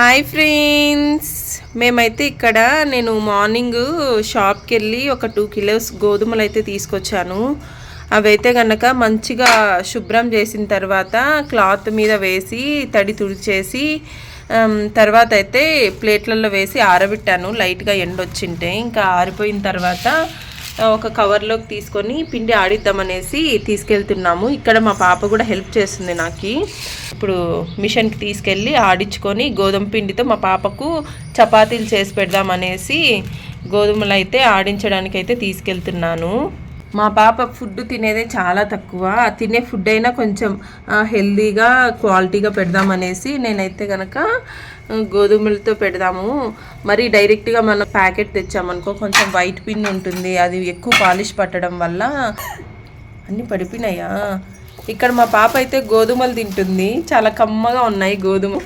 Hi friends మేమైతే ఇక్కడ నేను మార్నింగ్ షాప్కి వెళ్ళి ఒక టూ కిలోస్ గోధుమలు అయితే తీసుకొచ్చాను. అవైతే కనుక మంచిగా శుభ్రం చేసిన తర్వాత క్లాత్ మీద వేసి తడి తుడిచేసి తర్వాత అయితే ప్లేట్లలో వేసి ఆరబెట్టాను. లైట్గా ఎండొచ్చింటే. ఇంకా ఆరిపోయిన తర్వాత ఒక కవర్లోకి తీసుకొని పిండి ఆడిద్దామనేసి తీసుకెళ్తున్నాము. ఇక్కడ మా పాప కూడా హెల్ప్ చేస్తుంది నాకు. ఇప్పుడు మిషన్కి తీసుకెళ్ళి ఆడించుకొని గోధుమ పిండితో మా పాపకు చపాతీలు చేసి పెడదామనేసి గోధుమలు అయితే ఆడించడానికి అయితే తీసుకెళ్తున్నాను. మా పాప ఫుడ్ తినేదే చాలా తక్కువ. తినే ఫుడ్ అయినా కొంచెం హెల్దీగా క్వాలిటీగా పెడదామనేసి నేనైతే కనుక గోధుమలతో పెడదాము. మరి డైరెక్ట్గా మనం ప్యాకెట్ తెచ్చామనుకో కొంచెం వైట్ పిన్ ఉంటుంది. అది ఎక్కువ పాలిష్ పట్టడం వల్ల అన్నీ పడిపోయినాయా? ఇక్కడ మా పాప అయితే గోధుమలు తింటుంది. చాలా కమ్మగా ఉన్నాయి గోధుమ.